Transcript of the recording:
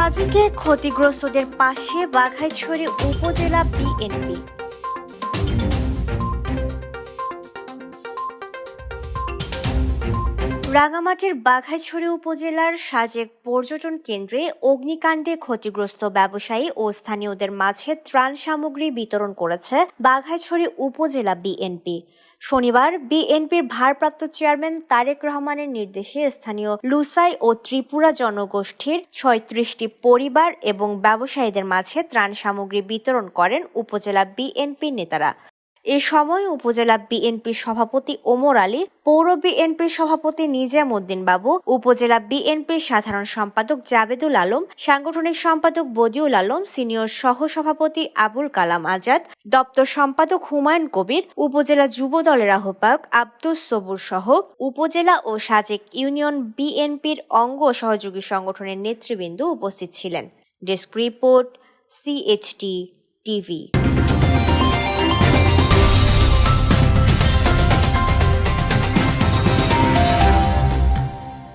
সাজিকে ক্ষতিগ্রস্তদের পাশে বাঘাইছড়ি উপজেলা বিএনপি। রাঙামাটির বাঘাইছড়ি উপজেলার সাজেক পর্যটন কেন্দ্রে অগ্নিকাণ্ডে ক্ষতিগ্রস্ত ব্যবসায়ী ও স্থানীয়দের মাঝে ত্রাণ সামগ্রী বিতরণ করেছে বাঘাইছড়ি উপজেলা বিএনপি শনিবার বিএনপির ভারপ্রাপ্ত চেয়ারম্যান তারেক রহমানের নির্দেশে স্থানীয় লুসাই ও ত্রিপুরা জনগোষ্ঠীর ছয়ত্রিশটি পরিবার এবং ব্যবসায়ীদের মাঝে ত্রাণ সামগ্রী বিতরণ করেন উপজেলা বিএনপি নেতারা। এ সময় উপজেলা বিএনপি সভাপতি ওমর আলী, পৌর বিএনপি সভাপতি নিজামুদ্দিন বাবু, উপজেলা বিএনপি সাধারণ সম্পাদক জাবেদুল আলম, সাংগঠনিক সম্পাদক বদিউল আলম, সিনিয়র সহ সভাপতি আবুল কালাম আজাদ, দপ্তর সম্পাদক হুমায়ুন কবির, উপজেলা যুব দলের আহ্বায়ক আব্দুস সবুর সহ উপজেলা ও সাজেক ইউনিয়ন বিএনপির অঙ্গ সহযোগী সংগঠনের নেতৃবৃন্দ উপস্থিত ছিলেন। Desk report CHT TV